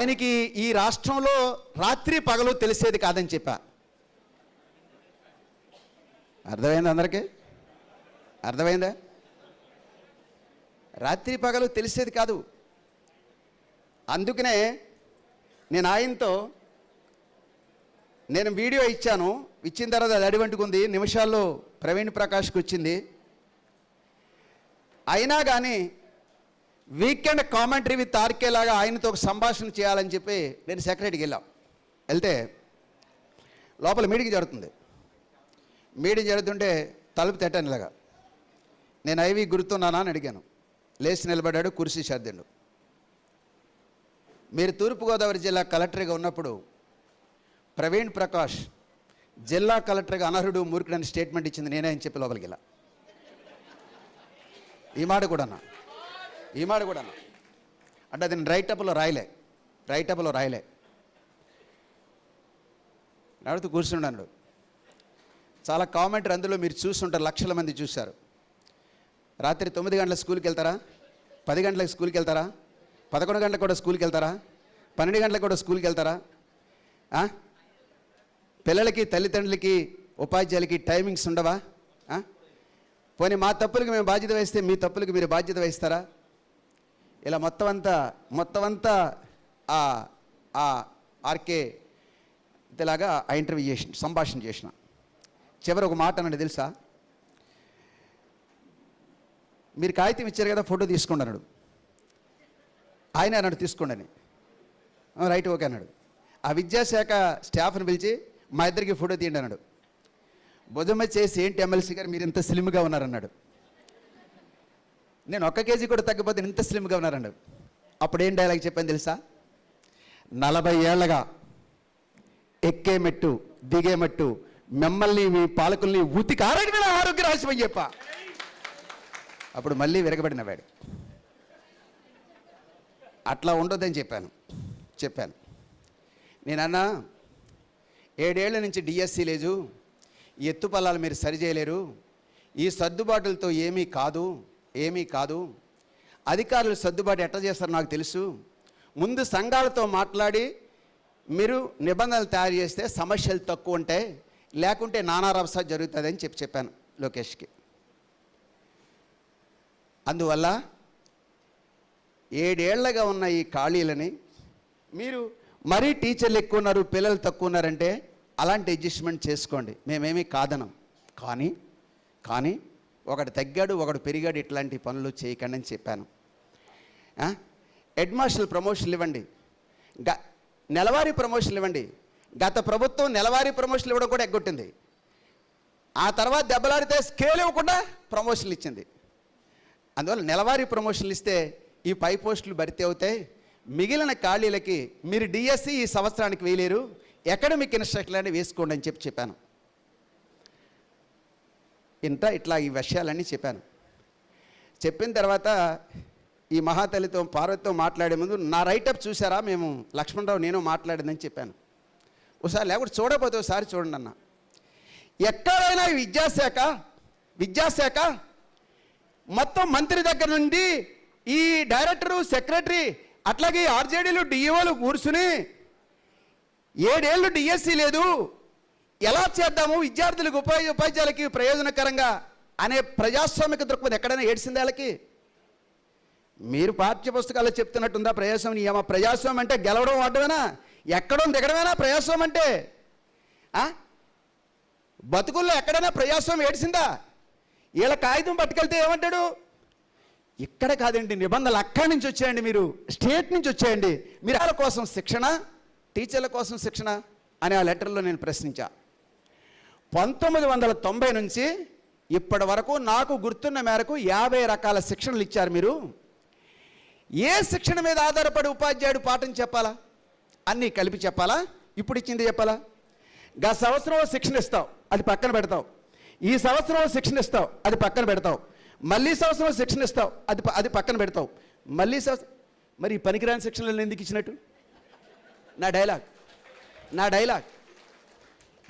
ఆయనకి ఈ రాష్ట్రంలో రాత్రి పగలు తెలిసేది కాదని చెప్పా. అర్థమైంది అందరికీ? అర్థమైందా? రాత్రి పగలు తెలిసేది కాదు. అందుకనే నేను ఆయనతో నేను వీడియో ఇచ్చాను. ఇచ్చిన తర్వాత అది అడివంటుకుంది నిమిషాల్లో ప్రవీణ్ ప్రకాష్కి వచ్చింది. అయినా కానీ వీకెండ్ కామెంటరీ విత్ ఆర్కే లాగా ఆయనతో ఒక సంభాషణ చేయాలని చెప్పి నేను సెక్రటరీకి వెళ్ళాం. వెళ్తే లోపల మీటింగ్ జరుగుతుంది. మీటింగ్ జరుగుతుంటే తలుపు తట్టాను ఇలాగా. నేను ఐవి గుర్తున్నానా అని అడిగాను. లేచి నిలబడ్డాడు కుర్సీ సర్దిండు. మీరు తూర్పుగోదావరి జిల్లా కలెక్టర్గా ఉన్నప్పుడు ప్రవీణ్ ప్రకాష్ జిల్లా కలెక్టర్గా అనర్హుడు మూర్ఖుడని స్టేట్మెంట్ ఇచ్చింది నేనే అని చెప్పి లోపలికి వెళ్ళా. ఈ మాట కూడా ఈమాడు ఈ కూడా అంటే అది రైట్ రైటప్లో రాయలే. రైటప్లో రాయలే. నడుతూ కూర్చున్నాడు చాలా కామెంటరీ అందులో మీరు చూస్తుంటారు లక్షల మంది చూశారు. రాత్రి తొమ్మిది గంటల స్కూల్కి వెళ్తారా? పది గంటలకు స్కూల్కి వెళ్తారా? పదకొండు గంటలకు కూడా స్కూల్కి వెళ్తారా? పన్నెండు గంటలకు కూడా స్కూల్కి వెళ్తారా? పిల్లలకి తల్లిదండ్రులకి ఉపాధ్యాయులకి టైమింగ్స్ ఉండవా? పోనీ మా తప్పులకి మేము బాధ్యత వహిస్తే మీ తప్పులకి మీరు బాధ్యత వహిస్తారా? ఇలా మొత్తం అంతా మొత్తం అంతా ఆ ఆ ఆర్కే ఇలాగా ఆ ఇంటర్వ్యూ చేసిన సంభాషణ చేసిన. చివరి ఒక మాట అన్నాడు తెలుసా? మీరు కాగితం ఇచ్చారు కదా ఫోటో తీసుకోండి అన్నాడు. ఆయన అన్నాడు తీసుకోండి అని. రైట్ ఓకే అన్నాడు. ఆ విద్యాశాఖ స్టాఫ్ని పిలిచి మా ఇద్దరికి ఫోటో తీయండి అన్నాడు. భుజమ చేసి ఏంటి ఎమ్మెల్సీ గారు? మీరు ఇంత స్లిమ్గా ఉన్నారన్నాడు. నేను ఒక్క కేజీ కూడా తగ్గిపోతే ఇంత స్లిమ్గా ఉన్నారండి. అప్పుడు ఏం డైలాగ్ చెప్పాను తెలుసా? నలభై ఏళ్ళగా ఎక్కే మెట్టు దిగే మెట్టు మిమ్మల్ని మీ పాలకుల్ని ఉతికి ఆరోగ్యమైన ఆరోగ్య రహస్యం చెప్ప చెప్పా. అప్పుడు మళ్ళీ విరగబడిన వాడు. అట్లా ఉండొద్దని చెప్పాను. చెప్పాను. నేనన్నా ఏడేళ్ళ నుంచి డిఎస్సి లేదు. ఎత్తు పొలాలు మీరు సరిచేయలేరు ఈ సర్దుబాటులతో ఏమీ కాదు. ఏమీ కాదు. అధికారులు సర్దుబాటు ఎట్లా చేస్తారో నాకు తెలుసు. ముందు సంఘాలతో మాట్లాడి మీరు నిబంధనలు తయారు చేస్తే సమస్యలు తక్కువ ఉంటాయి లేకుంటే నానా రభస జరుగుతుందని చెప్పి చెప్పాను లోకేష్కి. అందువల్ల ఏడేళ్ళగా ఉన్న ఈ ఖాళీలని మీరు మరీ టీచర్లు ఎక్కువ ఉన్నారు పిల్లలు తక్కువ ఉన్నారంటే అలాంటి అడ్జస్ట్మెంట్ చేసుకోండి. మేమేమీ కాదనం. కానీ కానీ ఒకడు తగ్గాడు ఒకడు పెరిగాడు ఇట్లాంటి పనులు చేయకండి అని చెప్పాను. ఆ? హెడ్ మాస్టర్లు ప్రమోషన్లు ఇవ్వండి. గ నెలవారీ ప్రమోషన్లు ఇవ్వండి. గత ప్రభుత్వం నెలవారీ ప్రమోషన్లు ఇవ్వడం కూడా ఎగ్గొట్టింది. ఆ తర్వాత దెబ్బలాడితే స్కేల్ ఇవ్వకుండా ప్రమోషన్లు ఇచ్చింది. అందువల్ల నెలవారీ ప్రమోషన్లు ఇస్తే ఈ పై పోస్టులు భర్తీ అవుతాయి. మిగిలిన ఖాళీలకి మీరు డిఎస్సి ఈ సంవత్సరానికి వేయలేరు. అకాడమిక్ ఇన్స్ట్రక్టర్ అని వేసుకోండి అని చెప్పి చెప్పాను. ఇంత ఇట్లా ఈ విషయాలన్నీ చెప్పాను. చెప్పిన తర్వాత ఈ మహాతల్లితో పార్వతితో మాట్లాడే ముందు నా రైటప్ చూసారా మేము లక్ష్మణరావు నేను మాట్లాడిందని చెప్పాను. ఒకసారి లేకపోతే చూడకపోతే ఒకసారి చూడండి అన్న. ఎక్కడైనా విద్యాశాఖ విద్యాశాఖ మొత్తం మంత్రి దగ్గర నుండి ఈ డైరెక్టరు సెక్రటరీ అట్లాగే ఆర్జేడీలు డిఈఓలు కూర్చుని ఏడేళ్ళు డిఎస్సి లేదు. ఎలా చేద్దాము? విద్యార్థులకు ఉపాధి ఉపాధ్యాయులకి ప్రయోజనకరంగా అనే ప్రజాస్వామిక దృక్పథం ఎక్కడైనా ఏడ్చింది వాళ్ళకి? మీరు పాఠ్య పుస్తకాల్లో చెప్తున్నట్టుందా ప్రజాస్వామ్యం ఏమో ప్రజాస్వామ్యం అంటే గెలవడం ఆడమేనా ఎక్కడం దిగడమేనా ప్రజాస్వామ్యం అంటే? బతుకుల్లో ఎక్కడైనా ప్రజాస్వామ్యం ఏడిసిందా? వీళ్ళ కాగితం పట్టుకెళ్తే ఏమంటాడు? ఇక్కడ కాదండి నిబంధనలు అక్కడి నుంచి వచ్చేయండి మీరు స్టేట్ నుంచి వచ్చేయండి. మీరు వాళ్ళ కోసం శిక్షణ టీచర్ల కోసం శిక్షణ అనే ఆ లెటర్లో నేను ప్రశ్నించా. పంతొమ్మిది వందల తొంభై నుంచి ఇప్పటి వరకు నాకు గుర్తున్న మేరకు యాభై రకాల శిక్షణలు ఇచ్చారు మీరు. ఏ శిక్షణ మీద ఆధారపడి ఉపాధ్యాయుడు పాఠం చెప్పాలా? అన్నీ కలిపి చెప్పాలా? ఇప్పుడు ఇచ్చింది చెప్పాలా? గత సంవత్సరం శిక్షణ ఇస్తావు అది పక్కన పెడతావు. ఈ సంవత్సరం శిక్షణ ఇస్తావు అది పక్కన పెడతావు. మళ్ళీ సంవత్సరం శిక్షణ ఇస్తావు అది అది పక్కన పెడతావు. మళ్ళీ సంవత్సరం మరి పనికిరాని శిక్షణలు ఎందుకు ఇచ్చినట్టు? నా డైలాగ్ నా డైలాగ్.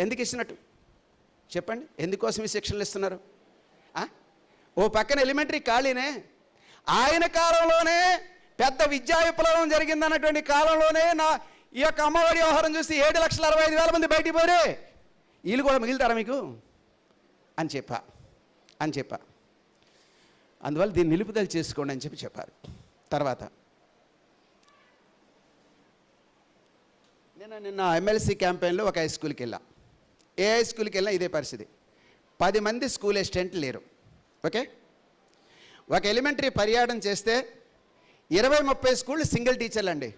ఎందుకు ఇచ్చినట్టు? చెప్పండి ఎందుకోసం ఈ శిక్షణలు ఇస్తున్నారు? ఓ పక్కన ఎలిమెంటరీ ఖాళీనే. ఆయన కాలంలోనే పెద్ద విద్యా విప్లవం జరిగిందన్నటువంటి కాలంలోనే నా ఈ యొక్క అమ్మఒడి వ్యవహారం చూసి ఏడు లక్షల అరవై ఐదు వేల మంది బయటికి పోరే. వీళ్ళు కూడా మిగులుతారా మీకు? అని చెప్పా అని చెప్పా. అందువల్ల దీన్ని నిలుపుదల చేసుకోండి అని చెప్పి చెప్పారు. తర్వాత నేను నిన్న ఎమ్మెల్సీ క్యాంపెయిన్లో ఒక హై స్కూల్కి వెళ్ళా. ఏ హై స్కూల్కి వెళ్ళినా ఇదే పరిస్థితి. పది మంది స్కూల్ అసిస్టెంట్ లేరు. ఓకే ఒక ఎలిమెంటరీ పర్యాటన చేస్తే ఇరవై ముప్పై స్కూళ్ళు సింగిల్ టీచర్లు అండి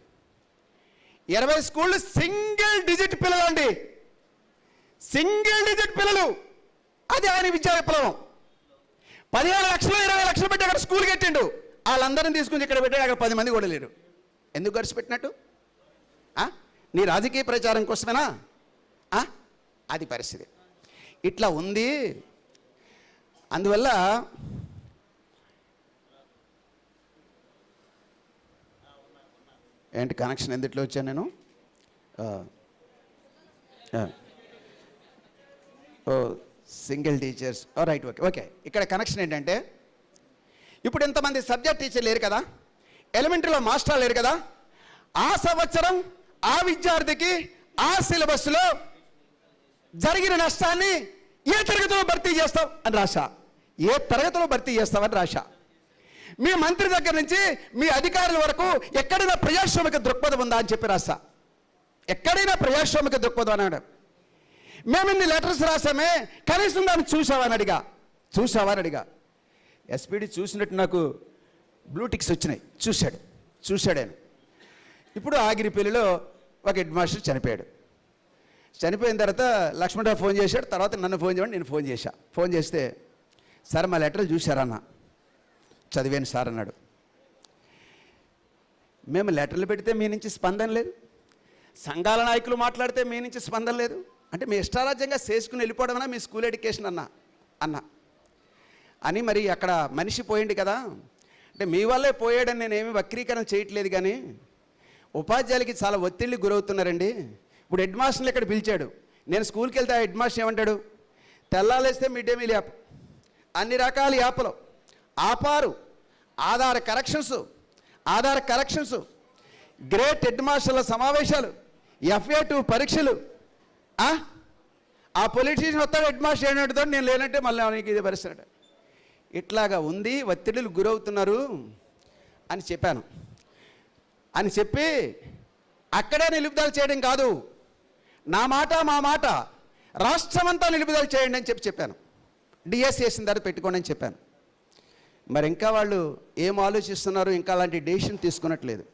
ఇరవై స్కూళ్ళు సింగిల్ డిజిట్ పిల్లలు అండి సింగిల్ డిజిట్ పిల్లలు. అది ఆయన విద్యా విప్లవం. పదిహేను లక్షలు ఇరవై లక్షలు పెట్టి అక్కడ స్కూల్ కట్టిండు వాళ్ళందరిని తీసుకుని ఇక్కడ పెట్టాడు అక్కడ పది మంది కూడా లేరు ఎందుకు ఖర్చు పెట్టినట్టు నీ రాజకీయ ప్రచారం కోసమేనా? అది పరిస్థితి. ఇట్లా ఉంది. అందువల్ల ఏంటి కనెక్షన్ ఎందుట్లో వచ్చాను నేను? ఓ single teachers oh right okay okay ఇక్కడ కనెక్షన్ ఏంటంటే ఇప్పుడు ఇంతమంది సబ్జెక్ట్ టీచర్ లేరు కదా? ఎలిమెంటరీలో మాస్టర్ లేరు కదా? ఆ సంవత్సరం ఆ విద్యార్థికి ఆ సిలబస్లో జరిగిన నష్టాన్ని ఏ తరగతిలో భర్తీ చేస్తాం అని రాశా. ఏ తరగతిలో భర్తీ చేస్తామని రాశా. మీ మంత్రి దగ్గర నుంచి మీ అధికారుల వరకు ఎక్కడైనా ప్రజాస్వామిక దృక్పథం ఉందా అని చెప్పి రాశా. ఎక్కడైనా ప్రజాస్వామిక దృక్పథం అన్నాడు. మేము ఇన్ని లెటర్స్ రాసామే కనీసం దాన్ని చూసావని అడిగా. చూసావని అడిగా. ఎస్పీడి చూసినట్టు నాకు బ్లూటిక్స్ వచ్చినాయి. చూశాడు. చూశాడాను ఇప్పుడు ఆగిరిపల్లిలో ఒక హెడ్ మాస్టర్ చనిపోయాడు. చనిపోయిన తర్వాత లక్ష్మణరావు ఫోన్ చేశాడు తర్వాత నన్ను ఫోన్ చేయమని నేను ఫోన్ చేశా. ఫోన్ చేస్తే సార్ మా లెటర్లు చూశారన్న చదివాను సార్ అన్నాడు. మేము లెటర్లు పెడితే మీ నుంచి స్పందన లేదు. సంఘాల నాయకులు మాట్లాడితే మీ నుంచి స్పందన లేదు. అంటే మీ ఇష్టారాజ్యంగా చేసుకుని వెళ్ళిపోవడమన్నా మీ స్కూల్ ఎడ్యుకేషన్ అన్న అన్న. అని మరి అక్కడ మనిషి పోయింది కదా. అంటే మీ వల్లే పోయాడని నేనేమి వక్రీకరణ చేయట్లేదు కానీ ఉపాధ్యాయులకి చాలా ఒత్తిళ్ళు గురవుతున్నారండి. ఇప్పుడు హెడ్ మాస్టర్ని ఇక్కడ పిలిచాడు? నేను స్కూల్కి వెళ్తే ఆ హెడ్ మాస్టర్ ఏమంటాడు? తెల్లాలేస్తే మిడ్ డే మీల్ యాప్. అన్ని రకాల యాప్లు. ఆపారు. Aadhaar corrections. Aadhaar corrections. Great head మాస్టర్ల సమావేశాలు. ఎఫ్ఏ టూ పరీక్షలు. ఆ? పొలిటీషియన్ వస్తాడు హెడ్ మాస్టర్ ఏంటంటే నేను లేనంటే మళ్ళీ నీకు ఇది పరిస్థితి ఇట్లాగా ఉంది ఒత్తిడిలు గురవుతున్నారు అని చెప్పాను. అని చెప్పి అక్కడే నిలుపుదల చేయడం కాదు. నా మాట మా మాట రాష్ట్రమంతా నిలుపుదల చేయండి అని చెప్పి చెప్పాను. డిఎస్ చేసిన తర్వాత పెట్టుకోండి అని చెప్పాను. మరి ఇంకా వాళ్ళు ఏం ఆలోచిస్తున్నారు? ఇంకా అలాంటి డెసిషన్ తీసుకున్నట్లేదు.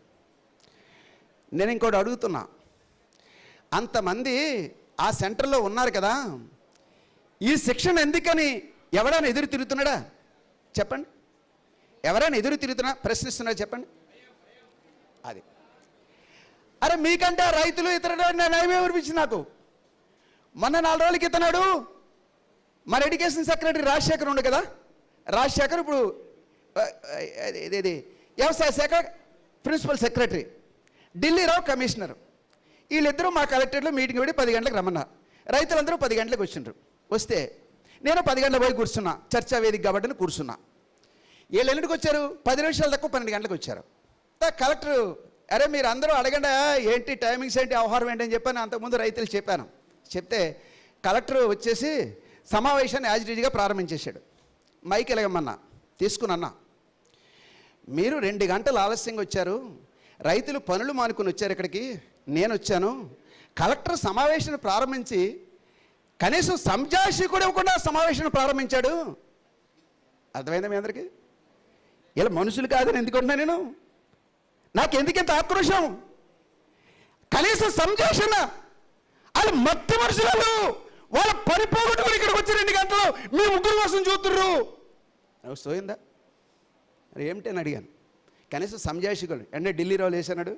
నేను ఇంకోటి అడుగుతున్నా. అంతమంది ఆ సెంటర్లో ఉన్నారు కదా. ఈ శిక్షణ ఎందుకని ఎవరైనా ఎదురు తిరుగుతున్నాడా? చెప్పండి. ఎవరైనా ఎదురు తిరుగుతున్నా ప్రశ్నిస్తున్నాడా చెప్పండి. అది. అరే మీకంటే రైతులు ఇతర నయమే అనిపించింది నాకు? మొన్న నాలుగు రోజులకి ఇతనాడు మన ఎడ్యుకేషన్ సెక్రటరీ రాజశేఖర్ ఉండు కదా? రాజశేఖర్ ఇప్పుడు ఇది వ్యవసాయ శాఖ ప్రిన్సిపల్ సెక్రటరీ. ఢిల్లీరావు కమిషనర్. వీళ్ళిద్దరూ మా కలెక్టరేట్లో మీటింగ్ పెట్టి పది గంటలకు రమ్మన్నారు. రైతులందరూ పది గంటలకు వచ్చిండ్రు. వస్తే నేను పది గంటల పోయి కూర్చున్నా. చర్చా వేదిక కాబట్టి కూర్చున్నా. వీళ్ళు ఎన్నింటికి వచ్చారు? పది నిమిషాలు తక్కువ పన్నెండు గంటలకు వచ్చారు. కలెక్టర్ అరే మీరు అందరూ అడగండి ఏంటి టైమింగ్స్ ఏంటి వ్యవహారం ఏంటి? అని చెప్పాను అంతకుముందు రైతులు చెప్పాను. చెప్తే కలెక్టర్ వచ్చేసి సమావేశాన్ని యాజిటీగా ప్రారంభించేశాడు. మైక్ ఎలగమన్నా తీసుకుని అన్నా మీరు రెండు గంటలు ఆలస్యంగా వచ్చారు. రైతులు పనులు మానుకుని వచ్చారు ఇక్కడికి. నేను వచ్చాను. కలెక్టర్ సమావేశాన్ని ప్రారంభించి కనీసం సంజాషి కూడా ఇవ్వకుండా సమావేశాన్ని ప్రారంభించాడు. అర్థమైందా మీ అందరికీ? ఇలా మనుషులు కాదని ఎందుకుంటున్నా నేను? నాకు ఇంత ఆక్రోశం కనీసం సంజాషణ వాళ్ళు మత్తు మనుషులు వాళ్ళ పని పోగొట్టుకుని ఇక్కడికి వచ్చి రెండు గంటలు మీ ముగ్గురు కోసం చూతుర్రు సోయిందా? మరి ఏమిటి అని అడిగాను. కనీసం సంజాషికులు అంటే ఢిల్లీ రావు వేసాడు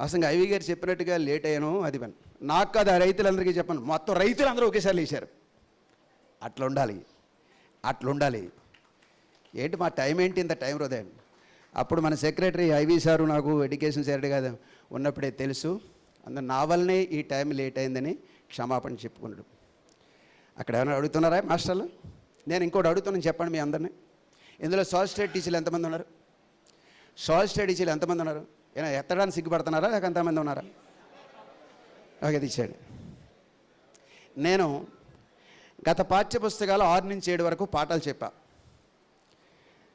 అసలు ఐవి గారు చెప్పినట్టుగా లేట్ అయ్యాను అది పని. నాకు కాదు ఆ రైతులందరికీ చెప్పాను. మొత్తం రైతులందరూ ఒకేసారి లేచారు. అట్లా ఉండాలి అట్లా ఉండాలి ఏంటి మా టైం ఏంటి ఇంత టైం వృధా అప్పుడు మన సెక్రటరీ ఐవి సారు నాకు ఎడ్యుకేషన్ సెక్రటరీ కాదు ఉన్నప్పుడే తెలుసు. అందు నా వల్లనే ఈ టైం లేట్ అయిందని క్షమాపణ చెప్పుకున్నాడు. అక్కడ ఏమైనా అడుగుతున్నారా మాస్టర్లు? నేను ఇంకోటి అడుగుతున్నాను చెప్పండి మీ అందరినీ. ఇందులో సోషల్ స్టడీ టీచర్లు ఎంతమంది ఉన్నారు? సోషల్ టీచర్లు ఎంతమంది ఉన్నారు? ఏమైనా ఎత్తడానికి సిగ్గుపడుతున్నారా? లేక ఎంతమంది ఉన్నారా? ఓకే తీసేయండి. నేను గత పాఠ్య పుస్తకాలు ఆరు నుంచి ఏడు వరకు పాఠాలు చెప్పా.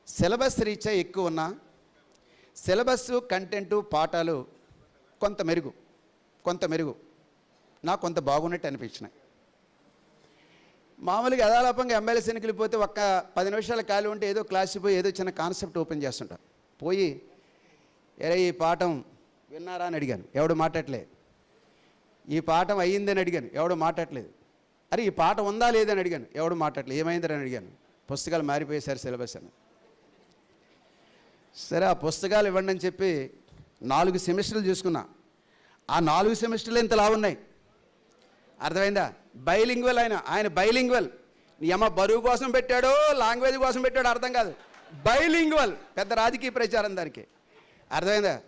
సిలబస్ రీత్యా ఎక్కువ ఉన్నా సిలబస్ కంటెంటు పాఠాలు కొంత మెరుగు కొంత మెరుగు. నాకు కొంత బాగున్నట్టు అనిపించినాయి. మామూలుగా యథాలాపంగా ఎమ్మెల్యే ఎన్నికలు పోతే ఒక్క పది నిమిషాలు ఖాళీ ఉంటే ఏదో క్లాస్ పోయి ఏదో చిన్న కాన్సెప్ట్ ఓపెన్ చేస్తుంటా. పోయి ఎరే ఈ పాఠం విన్నారా? అని అడిగాను. ఎవడు మాట్లాడలేదు. ఈ పాఠం అయ్యిందని అడిగాను. ఎవడు మాట్లాడలేదు. అరే ఈ పాట ఉందా లేదని అడిగాను. ఎవడు మాట్లాడలేదు. ఏమైందని అడిగాను. పుస్తకాలు మారిపోయేసారు సిలబస్ అని. సరే ఆ పుస్తకాలు ఇవ్వండి అని చెప్పి నాలుగు సెమిస్టర్లు చూసుకున్నా. ఆ నాలుగు సెమిస్టర్లు ఇంత లా ఉన్నాయి. అర్థమైందా? బైలింగ్వెల్ ఆయన ఆయన బైలింగ్వెల్. నీ అమ్మ బరువు కోసం పెట్టాడో లాంగ్వేజ్ కోసం పెట్టాడో అర్థం కాదు. బైలింగ్వల్ పెద్ద రాజకీయ ప్రచారం దానికి. అర్థమైందా?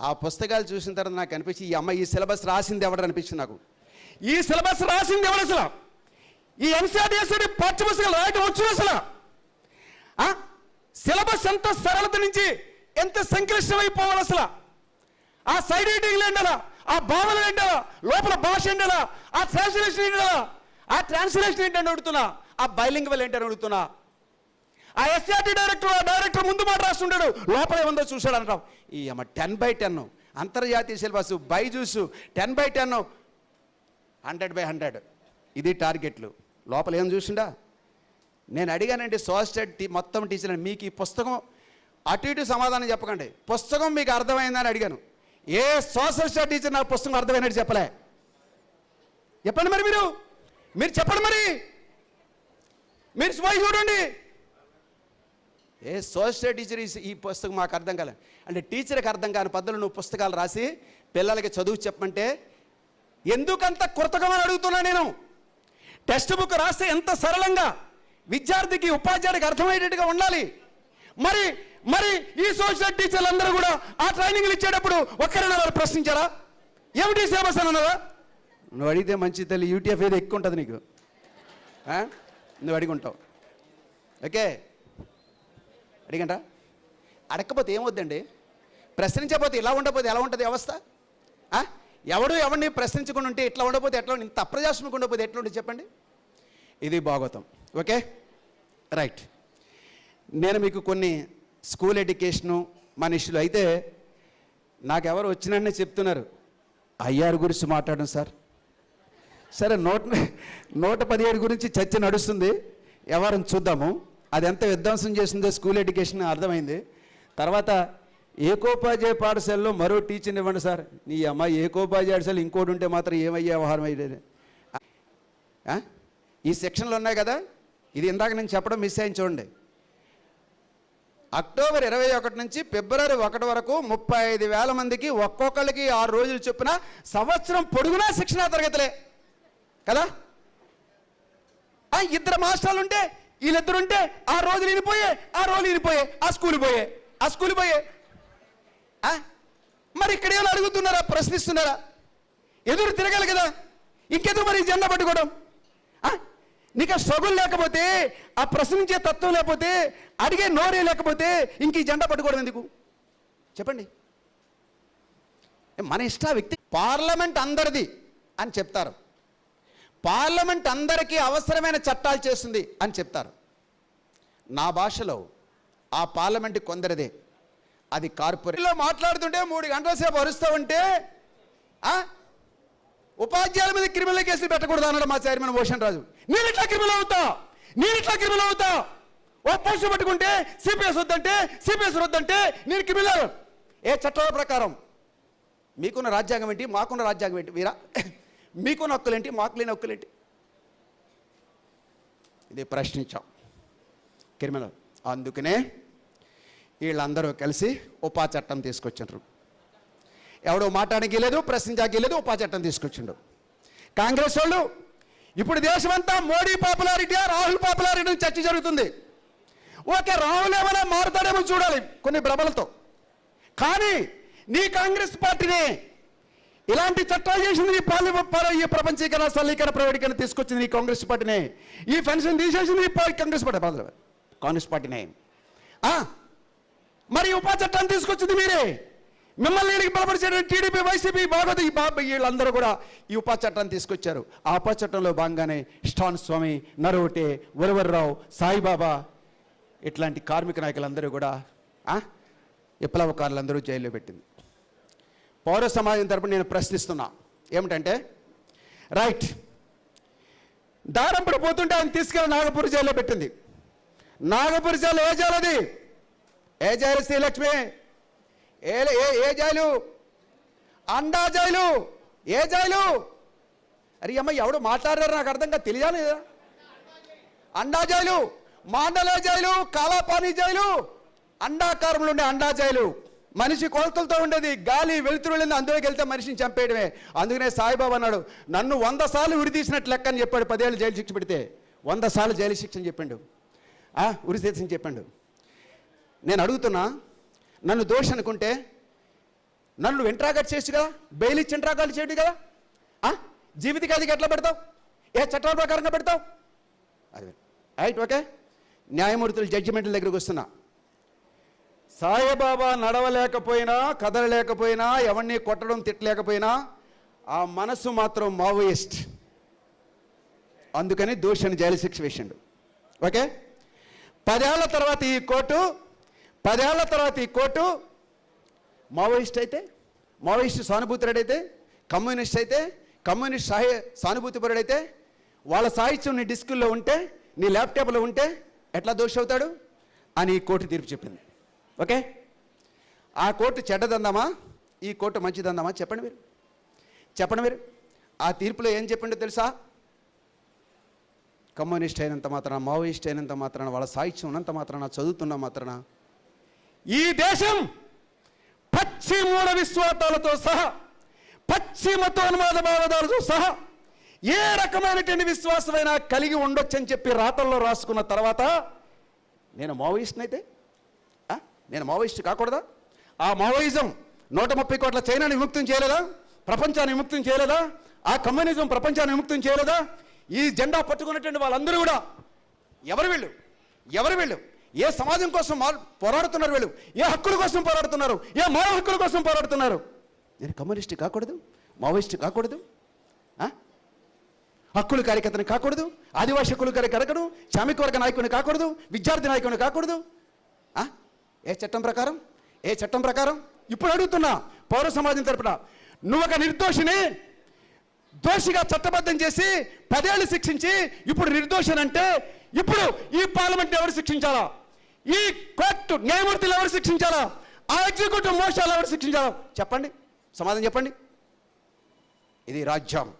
ఆ పుస్తకాలు చూసిన తర్వాత నాకు అనిపించి ఈ అమ్మ ఈ సిలబస్ రాసింది ఎవడు అనిపించింది నాకు. ఈ సిలబస్ రాసింది ఎవడు అసలు? ఈ ఎన్సీఆర్టీఎస్డి పాఠ్య పుస్తకాలు రాయటం వచ్చు అసలు? సిలబస్ ఎంత సరళత నుంచి ఎంత సంక్లిష్టమైపోవాలి అసలు? ఆ సైడ్ రీడింగ్లు ఏంటలా? ఆ భావనలు ఏంటలా? లోపల భాష ఏంటలా? ఆ ట్రాన్స్లేషన్ ఏంటలా? ఆ ట్రాన్స్లేషన్ ఏంటని అడుగుతున్నా? ఆ బైలింగ్వల్ ఏంటని అడుగుతున్నా? ఆ ఎస్ఆర్టీ డైరెక్టర్ ఆ డైరెక్టర్ ముందు మాట రాస్తుంటాడు. లోపల ఏముందో చూశాడు అంటాం ఈ అమ్మ టెన్ బై టెన్ అంతర్జాతీయ syllabus Byju's ten by ten hundred by hundred. ఇది టార్గెట్లు లోపల ఏం చూసిండా? నేను అడిగానండి సోస్టెడ్ టీ మొత్తం టీచర్ మీకు ఈ పుస్తకం అటు ఇటు సమాధానం చెప్పకండి. పుస్తకం మీకు అర్థమైందని అడిగాను. ఏ సోషల్ స్టడీ టీచర్ నా పుస్తకం అర్థమైనట్టు చెప్పలే? చెప్పండి మరి మీరు. మీరు చెప్పండి మరి. మీరు స్వయం చూడండి. ఏ సోషల్ టీచర్ ఈ- ఈ పుస్తకం మాకు అర్థం కాలే. అంటే టీచర్కి అర్థం కాని పద్ధతులు నువ్వు పుస్తకాలు రాసి పిల్లలకి చదువు చెప్పమంటే ఎందుకంత కృతకమని అడుగుతున్నా నేను? టెక్స్ట్ బుక్ రాస్తే ఎంత సరళంగా? విద్యార్థికి ఉపాధ్యాయుడికి అర్థమయ్యేటట్టుగా ఉండాలి. మరి మరి ఈ సోషల్ టీచర్లు అందరూ కూడా ఆ ట్రైనింగ్లు ఇచ్చేటప్పుడు ఒక్కరైనా వారు ప్రశ్నించారా? ఏమిటి సిలబస్ అని అన్నారా? నువ్వు అడిగితే మంచి తల్లి యూటీఎఫ్ ఏదో ఎక్కువ ఉంటుంది నీకు. నువ్వు అడిగి ఉంటావు ఓకే? అడిగంట? అడగకపోతే ఏమొద్దండి? ప్రశ్నించకపోతే ఇలా ఉండకపోతే ఎలా ఉంటుంది వ్యవస్థ? ఎవడు ఎవరిని ప్రశ్నించకుండా ఉంటే ఇట్లా ఉండకపోతే ఎట్లా ఇంత అప్రజాస్మిక ఉండకపోతే ఎట్లా ఉంటుంది చెప్పండి? ఇది భాగవతం ఓకే? రైట్. నేను మీకు కొన్ని స్కూల్ ఎడ్యుకేషను మన అయితే నాకెవరు వచ్చినన్నే చెప్తున్నారు. అయ్యారు గురించి మాట్లాడడం సార్. సరే నూట నూట పదిహేడు గురించి చర్చ నడుస్తుంది. ఎవరిని చూద్దాము. అది ఎంత విధ్వంసం చేసిందో స్కూల్ ఎడ్యుకేషన్ అర్థమైంది. తర్వాత ఏకోపాధ్యాయ పాఠశాలలో మరో టీచర్ని ఇవ్వండి సార్. నీ అమ్మాయి ఏకోపాధ్యాయ పాఠశాల ఇంకోటి ఉంటే మాత్రం ఏమయ్యే వ్యవహారం అయ్యేది? ఈ సెక్షన్లు ఉన్నాయి కదా? ఇది ఇందాక నేను చెప్పడం మిస్ అయింది చూడండి. అక్టోబర్ ఇరవై ఒకటి నుంచి ఫిబ్రవరి ఒకటి వరకు ముప్పై ఐదు వేల మందికి ఒక్కొక్కరికి ఆరు రోజులు చొప్పున సంవత్సరం పొడుగునా శిక్షణా తరగతులే. కదా? ఆ ఇద్దరు మాస్టర్లు ఉంటే వీళ్ళిద్దరు ఉంటే ఆ రోజులు వినిపోయే ఆ రోజులు వినిపోయే ఆ స్కూల్ పోయే ఆ స్కూల్ పోయే. ఆ? మరి ఇక్కడ ఏమైనా అడుగుతున్నారా? ప్రశ్నిస్తున్నారా? ఎదురు తిరగాలి కదా? ఇంకెందుకు మరి జెండా పట్టుకోవడం? నీకు స్ట్రగుల్ లేకపోతే ఆ ప్రశ్నించే తత్వం లేకపోతే అడిగే నోరే లేకపోతే ఇంక ఈ జెండా పట్టుకోవడం ఎందుకు? చెప్పండి. మన ఇష్ట వ్యక్తి పార్లమెంట్ అందరిది అని చెప్తారు. పార్లమెంట్ అందరికీ అవసరమైన చట్టాలు చేస్తుంది అని చెప్తారు. నా భాషలో ఆ పార్లమెంట్ కొందరిదే. అది కార్పొరేట్లో మాట్లాడుతుంటే మూడు గంటల సేపు అరుస్తూ ఉంటే ఆ? ఉపాధ్యాయుల మీద క్రిమినల్ కేసులు పెట్టకూడదు అన్నాడు మా చైర్మన్ భూషణ్ రాజు. నేను ఇట్లా క్రిమినల్ అవుతా. నేను ఇట్లా క్రిమినల్ అవుతా. ఓ పోస్టు పట్టుకుంటే సిపిఎస్ వద్దంటే సిపిఎస్ వద్దంటే నేను క్రిమినల్ ఏ చట్టాల ప్రకారం? మీకున్న రాజ్యాంగం ఏంటి? మాకున్న రాజ్యాంగం ఏంటి? వీరా? మీకున్న హక్కులేంటి మాకు లేని హక్కులేంటి ఇది ప్రశ్నించాం. క్రిమినల్. అందుకనే వీళ్ళందరూ కలిసి ఉపా చట్టం తీసుకొచ్చినారు ఎవడో మాట్లాడడానికి లేదు ప్రశ్నించడానికి లేదు ఉపా చట్టం తీసుకొచ్చిండు. కాంగ్రెస్ వాళ్ళు ఇప్పుడు దేశమంతా మోడీ పాపులారిటీ రాహుల్ పాపులారిటీ చర్చ జరుగుతుంది. ఓకే రాహుల్ ఏమైనా మారుతాడేమో చూడాలి కొన్ని భ్రమలతో. కానీ నీ కాంగ్రెస్ పార్టీనే ఇలాంటి చట్టాలు చేసింది నీ పాలి ఈ ప్రపంచీకరణ సరళీకరణ ప్రైవేటీకరణ తీసుకొచ్చింది నీ కాంగ్రెస్ పార్టీనే. ఈ పెన్షన్ తీసేసింది నీ కాంగ్రెస్ పార్టీ బాధలు కాంగ్రెస్ పార్టీనే. ఆ, మరి ఈ ఉపా చట్టాన్ని తీసుకొచ్చింది మీరే. మిమ్మల్ని వీడికి బలపరిచే టీడీపీ వైసీపీ భాగవత ఈ బాబు వీళ్ళందరూ కూడా ఈ ఉపా చట్టాన్ని తీసుకొచ్చారు. ఆ ఉపా చట్టంలో భాగంగానే స్టాన్ స్వామి నరోటే ఉరవర్రావు సాయిబాబా ఇట్లాంటి కార్మిక నాయకులందరూ కూడా విప్లవకారులందరూ జైల్లో పెట్టింది. పౌర సమాజం తరపున నేను ప్రశ్నిస్తున్నా. ఏమిటంటే రైట్ దారంపుడు పోతుంటే ఆయన తీసుకెళ్ళి నాగపూర్ జైల్లో పెట్టింది. నాగపూర్ జైలు ఏ జైలు అది? ఏ జైలు శ్రీలక్ష్మి? ఏ ఏ ఏ జైలు అండా జైలు ఏ జైలు అరే అమ్మ ఎవడు మాట్లాడారు నాకు అర్థంగా తెలియాలి కదా Anda jail Mandalay jail Kalapani jail అండాకారంలో ఉండే అండా జైలు మనిషి కొలతలతో ఉండేది గాలి వెలుతురు వెళ్ళింది అందులోకి వెళ్తే మనిషిని చంపేయడమే. అందుకనే సాయిబాబా అన్నాడు నన్ను వంద సార్లు ఉరితీసినట్లు లెక్క అని చెప్పాడు. పదేళ్ళు జైలు శిక్ష పెడితే వంద సార్లు జైలు శిక్ష అని చెప్పిండు. ఆ, చెప్పాడు. నేను అడుగుతున్నా నన్ను దోషి అనుకుంటే నన్ను వెంట్రాగట్ చేసి కదా బెయిల్ ఇచ్చి చేయడు కదా ఆ? జీవిత ఖైదీకి ఎట్లా పెడతావు? ఏ చట్టాల ప్రకారంగా పెడతావు? అది రైట్ ఓకే న్యాయమూర్తులు జడ్జిమెంట్ల దగ్గరకు వస్తున్నా. సాయిబాబా నడవలేకపోయినా కదలలేకపోయినా ఎవరిని కొట్టడం తిట్టలేకపోయినా ఆ మనసు మాత్రం మావోయిస్ట్. అందుకని దోషిని జైలు శిక్ష వేసిండు. ఓకే పదేళ్ళ తర్వాత ఈ కోర్టు పదేళ్ళ తర్వాత ఈ కోర్టు మావోయిస్ట్ అయితే మావోయిస్ట్ సానుభూతిరుడైతే కమ్యూనిస్ట్ అయితే కమ్యూనిస్ట్ సాహి సానుభూతిపరుడైతే వాళ్ళ సాహిత్యం నీ డిస్కుల్లో ఉంటే నీ ల్యాప్టాప్లో ఉంటే ఎట్లా దోషి అవుతాడు అని ఈ కోర్టు తీర్పు చెప్పింది. ఓకే? ఆ కోర్టు చెడ్డదందామా? ఈ కోర్టు మంచిదందామా? చెప్పండి మీరు. చెప్పండి మీరు. ఆ తీర్పులో ఏం చెప్పిండో తెలుసా? కమ్యూనిస్ట్ అయినంత మాత్రాన మావోయిస్ట్ అయినంత మాత్రాన వాళ్ళ సాహిత్యం ఉన్నంత మాత్రాన చదువుతున్న మాత్రాన ఈ దేశం పచ్చి మూఢ విశ్వాసాలతో సహా పచ్చి మతోన్మాద భావదాలతో సహా ఏ రకమైనటువంటి విశ్వాసమైనా కలిగి ఉండొచ్చని చెప్పి రాతల్లో రాసుకున్న తర్వాత నేను మావోయిస్ట్ని అయితే? నేను మావోయిస్ట్ కాకూడదా? ఆ మావోయిజం నూట ముప్పై కోట్ల చైనాని విముక్తం చేయలేదా? ప్రపంచాన్ని విముక్తం చేయలేదా? ఆ కమ్యూనిజం ప్రపంచాన్ని విముక్తం చేయలేదా? ఈ జెండా పట్టుకున్నటువంటి వాళ్ళందరూ కూడా ఎవరు వీళ్ళు? ఎవరు వీళ్ళు? ఏ సమాజం కోసం మా- పోరాడుతున్నారు వీళ్ళు? ఏ హక్కుల కోసం పోరాడుతున్నారు? ఏ మానవ హక్కుల కోసం పోరాడుతున్నారు? నేను కమ్యూనిస్ట్ కాకూడదు మావోయిస్ట్ కాకూడదు హక్కుల కార్యకర్తని కాకూడదు ఆదివాసీ హక్కుల కార్యకర్తను శ్రామిక వర్గ నాయకుని కాకూడదు విద్యార్థి నాయకుని కాకూడదు ఆ? ఏ చట్టం ప్రకారం? ఏ చట్టం ప్రకారం? ఇప్పుడు అడుగుతున్నా పౌర సమాజం తరపున. నువ్వు ఒక నిర్దోషిని దోషిగా చట్టబద్ధం చేసి పదేళ్ళు శిక్షించి ఇప్పుడు నిర్దోషనంటే ఇప్పుడు ఈ పార్లమెంట్ ఎవరు శిక్షించాలా? ఈ కోర్టు న్యాయమూర్తులు ఎవరు శిక్షించాలా? ఆ ఎగ్జిక్యూటివ్ మోసాలు ఎవరు శిక్షించాలా? చెప్పండి. సమాధానం చెప్పండి. ఇది రాజ్యం.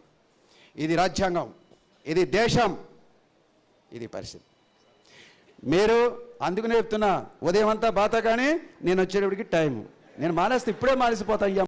ఇది రాజ్యాంగం. ఇది దేశం. ఇది పరిస్థితి. మీరు అందుకనే చెప్తున్నా ఉదయం అంతా బాత కానీ నేను వచ్చేటప్పటికి టైం నేను మానేస్తే ఇప్పుడే మానేసిపోతా అయ్యా.